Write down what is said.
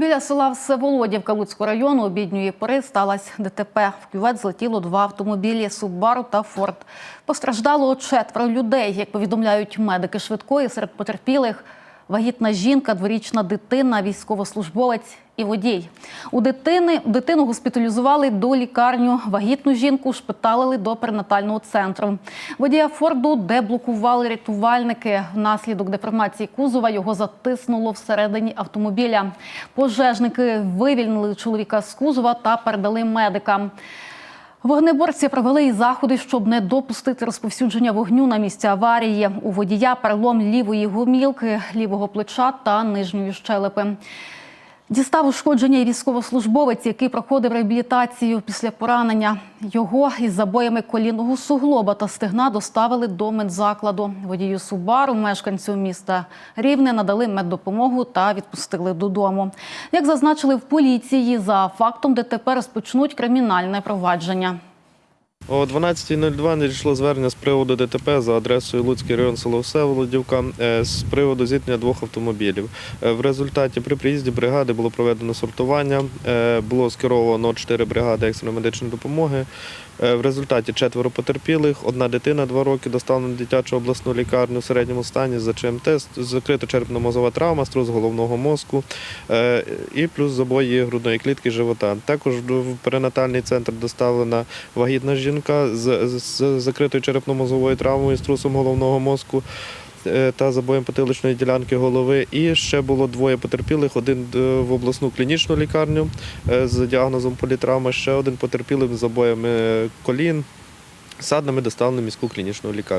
Біля села Всеволодівка Луцького району обідньої пори сталася ДТП. В кювет злетіло два автомобілі Субару та Форд. Постраждало четверо людей. Як повідомляють медики швидкої, серед потерпілих вагітна жінка, дворічна дитина, військовослужбовець і водій. У дитини дитину госпіталізували до лікарню. Вагітну жінку шпиталили до перинатального центру. Водія Форду деблокували рятувальники. Внаслідок деформації кузова його затиснуло всередині автомобіля. Пожежники вивільнили чоловіка з кузова та передали медикам. Вогнеборці провели і заходи, щоб не допустити розповсюдження вогню на місці аварії. У водія перелом лівої гумілки, лівого плеча та нижньої щелепи. Дістав ушкодження і військовослужбовець, який проходив реабілітацію після поранення. Його із забоями колінного суглоба та стегна доставили до медзакладу. Водію Субару, мешканцю міста Рівне, надали меддопомогу та відпустили додому. Як зазначили в поліції, за фактом ДТП розпочнуть кримінальне провадження. О 12.02 надійшло звернення з приводу ДТП за адресою Луцький район село Всеволодівка е, з приводу зіткнення двох автомобілів. Е, В результаті при приїзді бригади було проведено сортування, е, було скеровано 4 бригади екстреної медичної допомоги. В результаті четверо потерпілих, одна дитина 2 роки доставлена в дитячу обласну лікарню в середньому стані з ЗЧМТ, закрита черепно-мозова травма, струс головного мозку і плюс забої грудної клітки живота. Також в перинатальний центр доставлена вагітна жінка з, з закритою черепно-мозовою травмою, струсом головного мозку. е, Та забоєм потиличної ділянки голови. І ще було двоє потерпілих: один е, в обласну клінічну лікарню е, з діагнозом політравми, ще один потерпілий з забоями колін, саднами доставлений міську клінічну лікарню.